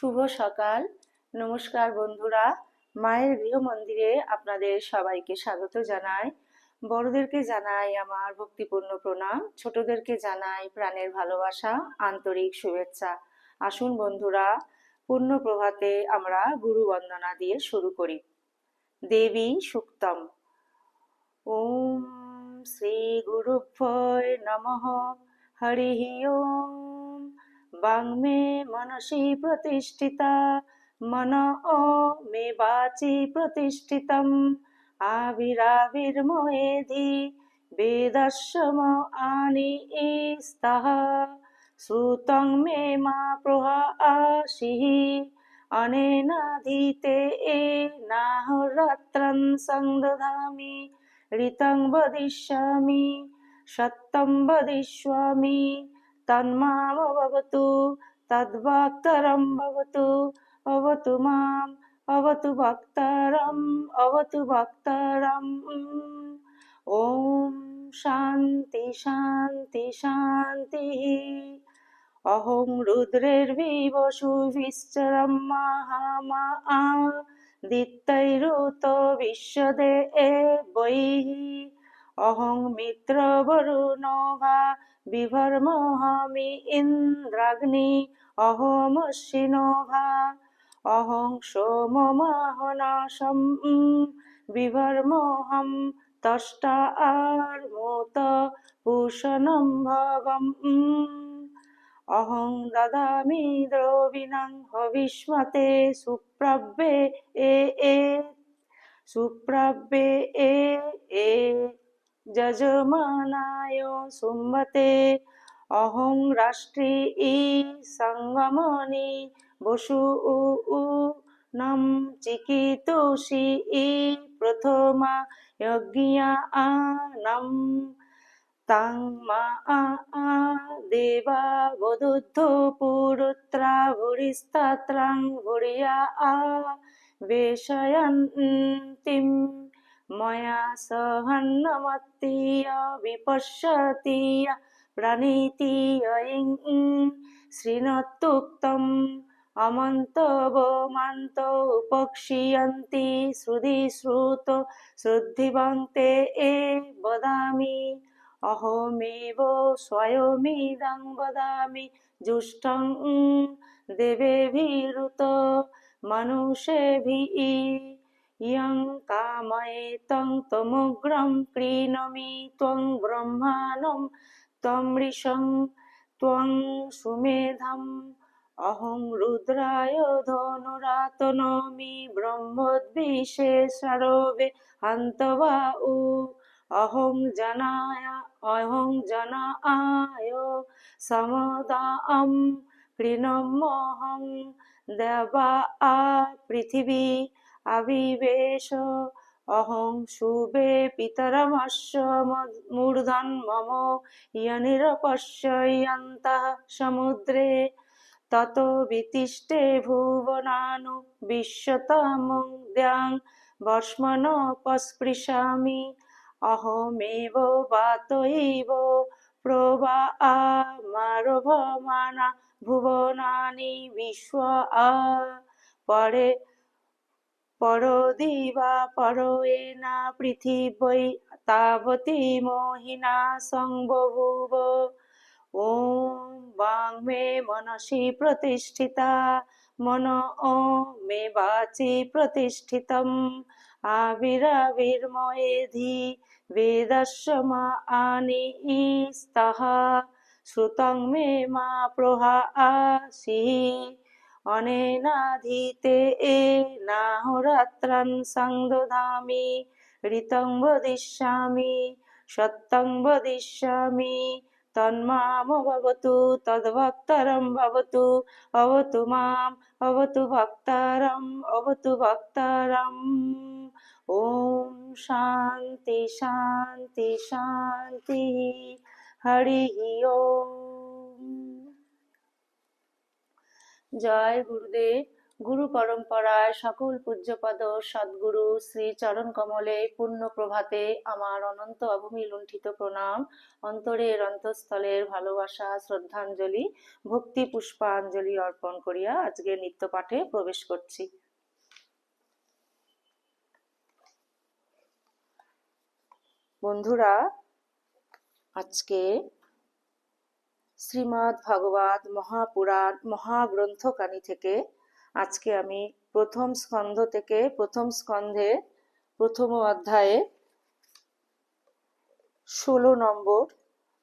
শুভ সকাল। নমস্কার বন্ধুরা, মায়ের গৃহ মন্দিরে আপনাদের সবাইকে স্বাগত জানাই। বড়দেরকে জানাই আমার ভক্তিপূর্ণ প্রণাম, ছোটদেরকে জানাই প্রাণের ভালোবাসা, আন্তরিক শুভেচ্ছা। আসুন বন্ধুরা, পূর্ণ প্রভাতে আমরা গুরু বন্দনা দিয়ে শুরু করি। দেবী সুক্তম। ওম শ্রী গুরুভ্যয় নমঃ। হরি ওম। বাংমে মনসি প্রতিষ্ঠিতা মন ও মে বাচি প্রতিষ্ঠিতম আবিরাবির্ময়েধি বেদস্যম আনি ইস্তহ শ্রুতং মে মা প্রহা আশিহি অনেনাধীতে এ নাহ রত্রং সংদধামি ঋতং বদিষ্যামি সত্যম বদিষ্যামি तन्मां भवतु तद्भक्तरं भवतु अवतु माम् अवतु भक्तरम् अवतु भक्तरम् ॐ शान्ति शान्ति शान्तिः अहं रुद्रैर्विवशुभिश्चरं महामा दित्तैरुत विश्वदे ए वैः अहं मित्रवरुणो वा বিভর্মহামি ইন্দ্রাগ্নি অহমশ্বিনো ভা অহং সোমমাহনাশম বিভর্মহম তষ্টা আর মোত ভূষণম ভগম অহং দদামি দ্রবিণং হবিষ্মতে সুপ্রব্যে এ এ সুপ্রব্যে এ এ যজমানায় সুম্বতে অহং রাষ্ট্রী ই সঙ্গমনি বসু উ উ নম চিকিতোষি ই প্রথমা যজ্ঞিয়া আনম তাং মা আ আ দেবা বদুদ্ধ পুরুত্রা ভুরিস্তাত্রাং ভুরিয়া আ বেশয়ন্তিম ময়া সহন্নমত্তীয়, বিপশ্যতীয়, প্রণীতীয়ং শৃণোত্তুক্তম অমন্তবমান্ত উপক্ষীয়ন্তি শ্রুতি শ্রুত শ্রদ্ধিবন্তে এ বদামি, অহমেব স্বয়মিদং বদামি জুষ্টং দেবেভিরুত মনুষেভিः ইয়ং কাময়েতং তমুগ্রং ক্রীণমি ত্বং ব্রহ্মাণং ত্বং ঋষং ত্বং সুমেধম অহং রুদ্রায় ধনুরাতনমি ব্রহ্মোদ্বিষে সরবে হন্তবা উ অহং জনায় অহং জনায় সমদাম কৃণমহং দেবা পৃথিবী আবিবেশ অহং শুভে পিতরমস্য মূর্ধন মম ইয়নিরপশ্যন্তः সমুদ্রে তত বিতিষ্টে ভুবনানু বিশ্বতমং দ্যাং বস্মনপস্পৃশামি অহমেব বাতৈব প্রভা আমারভমানা ভুবনানি বিশ্ব আ পরে পরদিবা পরয়েনা পৃথিবৈ, তাবতী মোহিনা সংবভুব। ওম বাং মে মনসি প্রতিষ্ঠিতা, মন ও মে বাচি প্রতিষ্ঠিতম। আবিরাবির্ময়েধি বেদস্য মা আনি ইস্তः শ্রুতং মে মা প্রহা আসি। অনেনাধীতে এ নাহরাত্রান সংদধামি ঋতং বদিষ্যামি, সত্যং বদিষ্যামি তন্মামভবতু তদ্ভক্তরম ভবতু, অবতু মাম, অবতু ভক্তারম অবতু ভক্তারম। ওম শান্তি শান্তি শান্তি, হরি ওম। জয় গুরুদেব। গুরু পরম্পরায় সকল পূজ্যপদ সদ্গুরু শ্রী চরণ কমলে পূর্ণ প্রভাতে আমার অনন্ত অভূমি লুণ্ঠিত প্রণাম। অন্তরের অন্তঃস্থলের ভালোবাসা, শ্রদ্ধাঞ্জলি, ভক্তি পুষ্পাঞ্জলি অর্পণ করিয়া আজকে নিত্য পাঠে প্রবেশ করছি। বন্ধুরা, আজকে শ্রীমৎ ভগবত মহাপুরাণ মহাগ্রন্থকানি থেকে আজকে আমি প্রথম স্কন্ধ থেকে প্রথম স্কন্ধে প্রথম অধ্যায়ে ষোলো নম্বর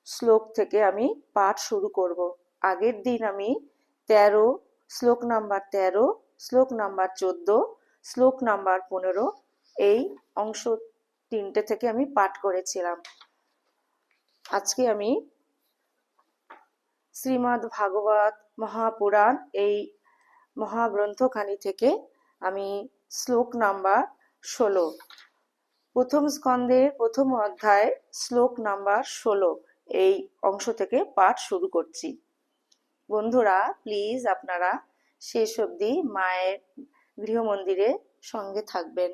শ্লোক থেকে আমি পাঠ শুরু করব। আগের দিন আমি তেরো, শ্লোক নাম্বার তেরো, শ্লোক নাম্বার চোদ্দ, শ্লোক নাম্বার পনেরো এই অংশ তিনটে থেকে আমি পাঠ করেছিলাম। আজকে আমি শ্রীমদ্ ভাগবত মহাপুরাণ এই মহাগ্রন্থখানি থেকে আমি শ্লোক নাম্বার ষোলো। প্রথম স্কন্ধের প্রথম অধ্যায় শ্লোক নাম্বার ষোলো এই অংশ থেকে পাঠ শুরু করছি। বন্ধুরা প্লিজ আপনারা শেষ অবধি মায়ের গৃহমন্দিরে সঙ্গে থাকবেন।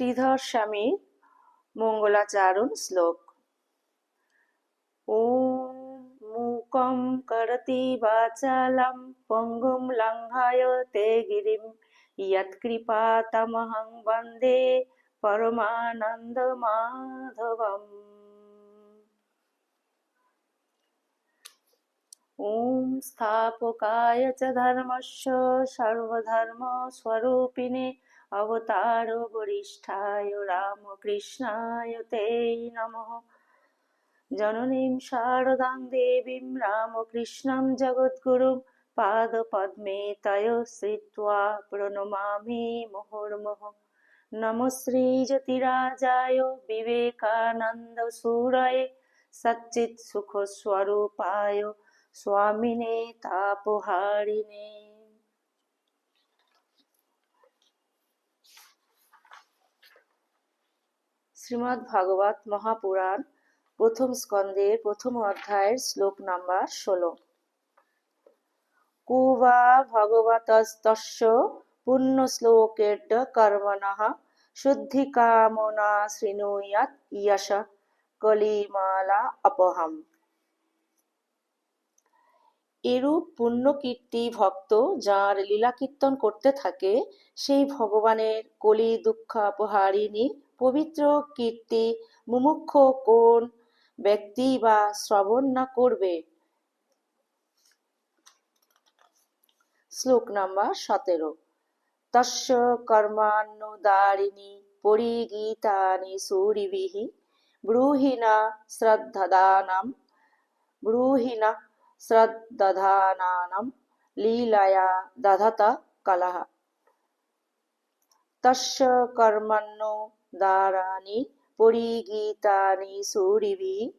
শ্রীধর স্বামীর মঙ্গলাচারণ শ্লোক ॐ मूकं करति वाचालं पङ्गुं लङ्घाय ते गिरिं यत्कृपातमहं वन्दे परमानन्दमाधवम् ॐ स्थापकाय च धर्मस्य सर्वधर्मस्वरूपिणे অবতার বরিষ্ঠায় রামকৃষ্ণায় তে নম। জননীম শারদাং দেবীম রামকৃষ্ণম জগদ্গুরুম পাদ পদ্মে তয় শ্রিত্বা প্রণমামি মুহুর্মুহ। নমো শ্রীজ্যোতিরাজায় বিবেকানন্দ সুরয়ে সচ্চিৎ সুখ স্বরূপায় স্বামিনে তাপহারিণে। শ্রীমদ্ ভাগবত মহাপুরাণ, প্রথম স্কন্দের প্রথম অধ্যায়ের শ্লোক নাম্বার ষোলো। কুবা ভগবতস্তস্য পুণ্য শুদ্ধি কামনা ইয়শ কলিমালা অপহম। এরূপ পুণ্যকীর্তি ভক্ত যার লীলা কীর্তন করতে থাকে, সেই ভগবানের কলি দুঃখ অপহারিণী পবিত্র কীর্তি মুমুক্ষ কোন ব্যক্তি বা শ্রবণ না করবে? শ্লোক নাম্বার সতেরো। তস্য পরিগীতানি লীলায়া দধত কলহ। তস্য কর্মণ্যো দারানি পরিগীতানি সুরিভিः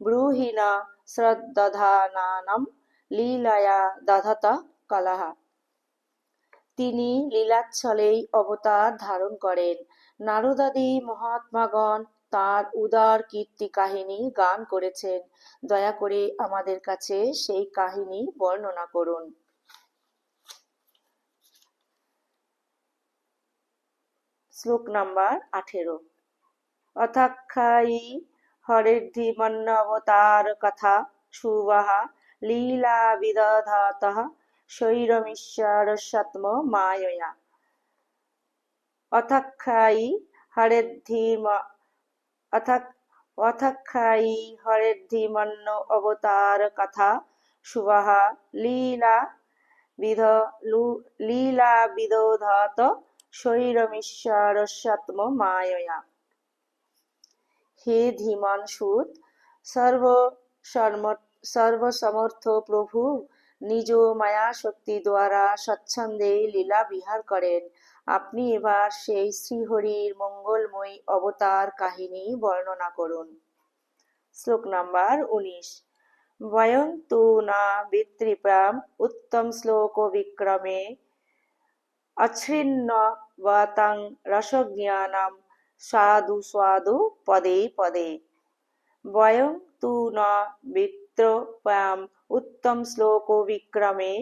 ব্রূহিণা শ্রদ্ধধানানাম লীলায়া দধত কলহ। তিনি লীলাচ্ছলেই অবতার ধারণ করেন। নারদাদি মহাত্মাগণ তার উদার কীর্তি কাহিনী গান করেছেন। দয়া করে আমাদের কাছে সেই কাহিনী বর্ণনা করুন। শ্লোক নাম্বার আঠেরো। অথাখ্যায়ী হরের্ধিমন্ন অবতার কথা সুবাহা লীলা বিদধাত শৈরমীশ্বর সত্ম মায়য়া। অথাখ্যায়ী হরের্ধিম অথাখ্যায়ী হরের্ধিমন্ন অবতার কথা সুবাহা লীলা বিধ লীলা বিদধাত শৈরমীশ্বর সত্ম মায়য়া হে ধীমান সুত সর্ব সর্বসমর্থ প্রভু নিজ মায়া শক্তি দ্বারা স্বচ্ছন্দে লীলা বিহার করেন। আপনি এবার সেই শ্রীহরির মঙ্গলময়ী অবতার কাহিনী বর্ণনা করুন। শ্লোক নাম্বার উনিশ। বয়ং না বিতৃপ্রাম উত্তম শ্লোক বিক্রমে, অচ্ছিন্ন বাতাং রসজ্ঞানম সাধু স্বাদু পদে পদে বয়ং তু ন উত্তম শ্লোক বিক্রমে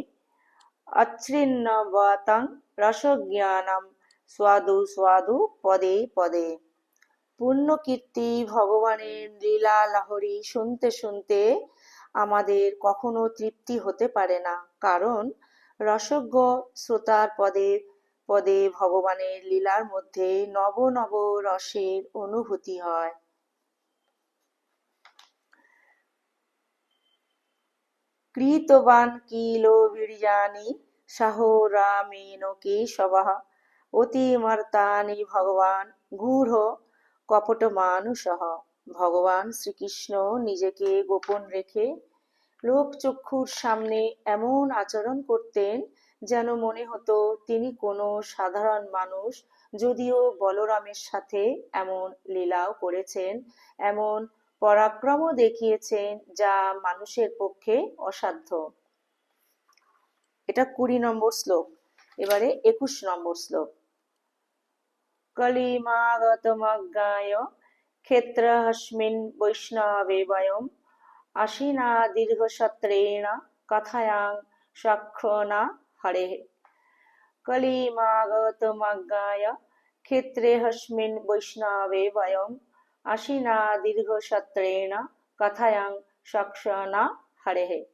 অচ্ছিন্ন অচ্ছিন্নবতং রসজ্ঞানম স্বাদু স্বাদু পদে পদে পুণ্যকীর্তি ভগবানের লীলা লাহরি শুনতে শুনতে আমাদের কখনো তৃপ্তি হতে পারে না, কারণ রসজ্ঞ শ্রোতার পদে পদে ভগবানের লীলার মধ্যে নব নব রসের অনুভূতি হয়। কৃতবান কিল সাহরামেন কেশবः অতিমর্তানি ভগবান গূঢ় কপট মানুষহ ভগবান শ্রীকৃষ্ণ নিজেকে গোপন রেখে লোকচক্ষুর সামনে এমন আচরণ করতেন যেন মনে হতো তিনি কোনো সাধারণ মানুষ, যদিও বলরামের সাথে এমন লীলাও করেছেন, এমন পরাক্রমও দেখিয়েছেন যা মানুষের পক্ষে অসাধ্য। এটা কুড়ি নম্বর শ্লোক, এবারে একুশ নম্বর শ্লোক। কলিমাগতমজ্ঞায় ক্ষেত্রহস্মিন বৈষ্ণবে বয়ম, আশিনা দীর্ঘসত্রেণ, কথায়াং সক্ষনা হরে কলিমাগতমজ্ঞায় ক্ষেত্রেহস্মিন বৈষ্ণবে বয়ম আশিনা দীর্ঘসত্রেণ কথায়াং সক্ষনা হরে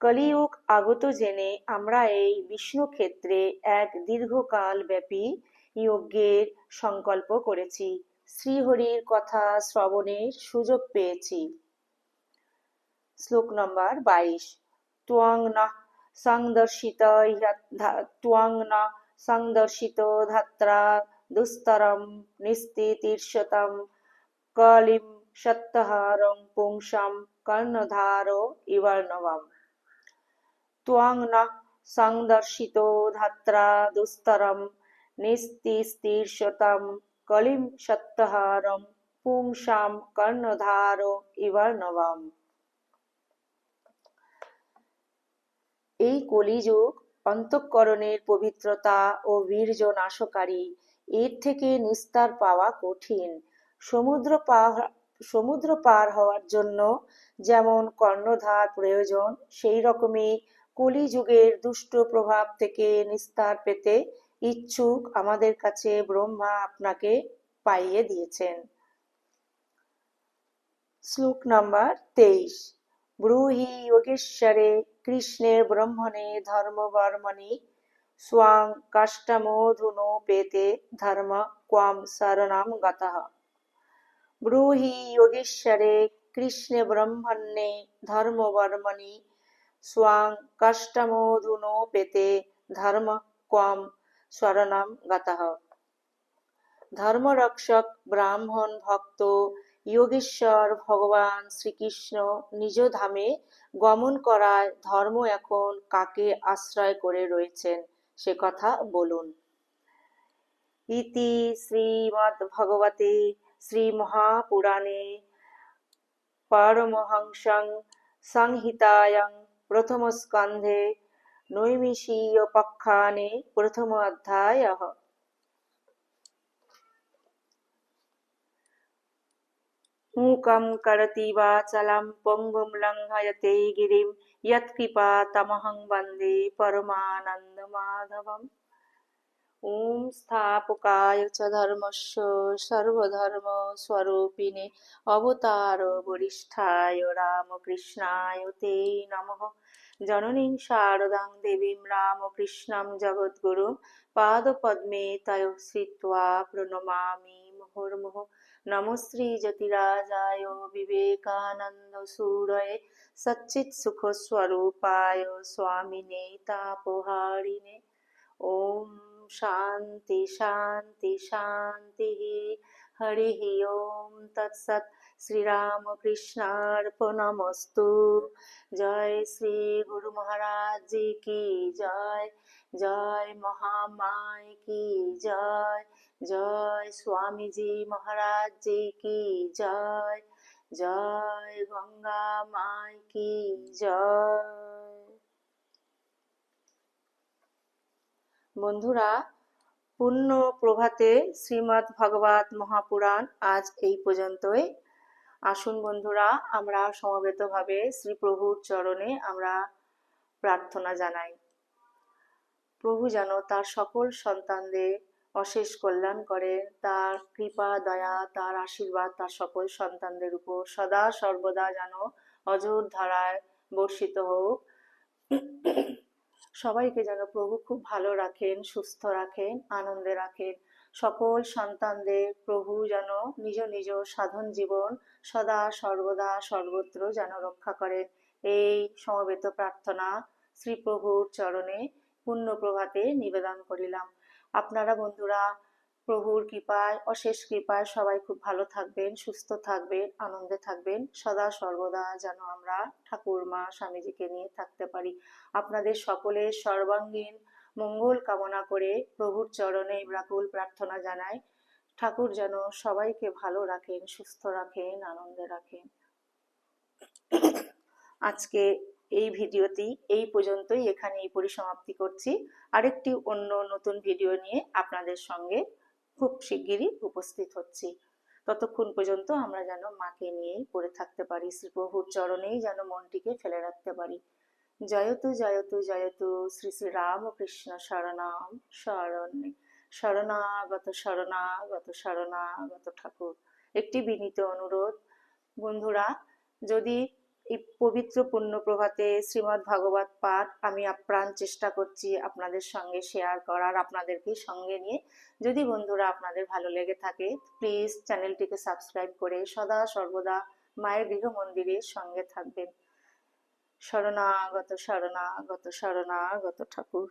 কলিযুগ আগত জেনে আমরা এই বিষ্ণু ক্ষেত্রে এক দীর্ঘকাল ব্যাপী যজ্ঞের সংকল্প করেছি শ্রীহরির কথা শ্রবণের সুযোগ পেয়েছি শ্লোক নম্বর বাইশ ত্বং না সংদর্শিত ত্বং না, সংদর্শিত ধাত্রা দুস্তরম নিস্তিতীর্ষতম কলিম সত্যহারং পুংসাম কর্ণধার ইবর্ণবম। ত্বং ন, সংদর্শিত ধাত্রা দুস্তরম নিস্তিস্তীর্ষতম কলিম সত্যহারম পুংসাম কর্ণধার ইবর্ণবম। এই কলিযুগ অন্তঃকরণের পবিত্রতা ও বীর্য নাশকারী এর থেকে নিস্তার পাওয়া কঠিন। সমুদ্র পার সমুদ্র পার হওয়ার জন্য যেমন কর্ণধার প্রয়োজন, সেই রকমই কলিযুগের দুষ্ট প্রভাব থেকে নিস্তার পেতে ইচ্ছুক আমাদের কাছে ব্রহ্মা আপনাকে পাইয়ে দিয়েছেন। শ্লোক নাম্বার তেইশ। ব্রূহি যোগেশ্বরে কৃষ্ণে ব্রহ্মণে ধর্মবর্মণি স্বাং কাষ্টমোধুনোপেতে ধর্ম ক্বাম শরণাম গতः ব্রূহি যোগেশ্বরে কৃষ্ণে ব্রহ্মণ্যে ধর্মবর্মণি স্বাং কাষ্টমোধুনোপেতে ধর্ম ক্বাম শরণাম গতः ধর্মরক্ষক ব্রাহ্মণ ভক্ত যোগেশ্বর, ভগবান শ্রীকৃষ্ণ নিজ ধামে গমন করায় ধর্ম এখন কাকে আশ্রয় করে রয়েছেন সে কথা বলুন। ইতি শ্রীমদ্ ভগবতে শ্রী শ্রীমহাপুরাণে পরমহংসং সংহিতায়ং প্রথম স্কন্ধে নৈমিষীয় পক্ষানে প্রথম অধ্যায় মূকম করতি বাচালাম পঙ্গুম লঙ্ঘয়তে গিরিম ইয়ৎকৃপা তমহং বন্দে পরমানন্দমাধবম ওম স্থাপকায় চ ধর্মস্য সর্বধর্ম স্বরূপিণে অবতার বরিষ্ঠায় রামকৃষ্ণায় তে নম জননীং শারদাং দেবীম রামকৃষ্ণম জগদ্গুরু পাদপদ্মে তয় শ্রিত্বা প্রণমামি মুহুর্মুহ নমশ্রী জ্যোতিরাজায় বিবেকানন্দ সুরয়ে সচ্চিৎ স্বরূপায় স্বামিনে তাপহারিণে ওম শান্তি শান্তি শান্তি হরি ওম তৎসৎ শ্রীরামকৃষ্ণার্পণমস্তু জয় শ্রী গুরু মহারাজ কি জয় জয় মহামায় কি জয় জয় স্বামীজি মহারাজ কি জয় জয় গঙ্গা মায় কি জয়। বন্ধুরা পূর্ণ প্রভাতে শ্রীমৎ ভগবত মহাপুরাণ আজ এই পর্যন্তই। আসুন বন্ধুরা, আমরা সমবেতভাবে শ্রী প্রভুর চরণে আমরা প্রার্থনা জানাই। প্রভু যেন তার সকল সন্তানদের অশেষ কল্যাণ করেন তার কৃপা, দয়া, তার আশীর্বাদ, তার সকল সন্তানদের উপর সদা সর্বদা যেন অজর ধারায় বর্ষিত হোক। সবাইকে যেন প্রভু খুব ভালো রাখেন, সুস্থ রাখেন, আনন্দে রাখেন। সকল সন্তানদের প্রভু যেন নিজ নিজ সাধন জীবন সদা সর্বদা সর্বত্র যেন রক্ষা করেন। এই সমবেত প্রার্থনা শ্রী প্রভুর চরণে পুণ্য প্রভাতে নিবেদন করিলাম। আপনারা বন্ধুরা, প্রভুর কৃপায়, অশেষ কৃপায় সবাই খুব ভালো থাকবেন, সুস্থ থাকবেন, আনন্দে থাকবেন। সদা সর্বদা যেন আমরা ঠাকুর মা স্বামীজিকে নিয়ে থাকতে পারি। আপনাদের সকলের সর্বাঙ্গীন মঙ্গল কামনা করে প্রভুর চরণে ব্রাকুল প্রার্থনা জানাই। ঠাকুর যেন সবাইকে ভালো রাখেন, সুস্থ রাখেন, আনন্দে রাখেন। আজকে এই ভিডিওটি এই পর্যন্তই। এখানে এই পরিসমাপ্তি করছি। আরেকটি অন্য নতুন ভিডিও নিয়ে আপনাদের সঙ্গে খুব শিগগিরই উপস্থিত হচ্ছি। ততক্ষণ পর্যন্ত আমরা যেন মাকে নিয়েই পড়ে থাকতে পারি শ্রীপ্রভুর চরণেই যেন মনটিকে ফেলে রাখতে পারি। জয়তু জয়তু জয়তু, শ্রী শ্রী রামকৃষ্ণ শরণাম শরণ্যে শরণাগত শরণাগত শরণাগত ঠাকুর। একটি বিনীত অনুরোধ, বন্ধুরা, যদি এই পবিত্র পূর্ণ প্রভাতে শ্রীমৎ ভাগবত পাঠ আমি আপ্রাণ চেষ্টা করছি আপনাদের সঙ্গে শেয়ার করার, আপনাদেরকে সঙ্গে নিয়ে। যদি বন্ধুরা আপনাদের ভালো লেগে থাকে প্লিজ চ্যানেলটিকে সাবস্ক্রাইব করে সদা সর্বদা মায়ের গৃহ মন্দিরের সঙ্গে থাকবেন। শরণাগত শরণাগত শরণাগত ঠাকুর।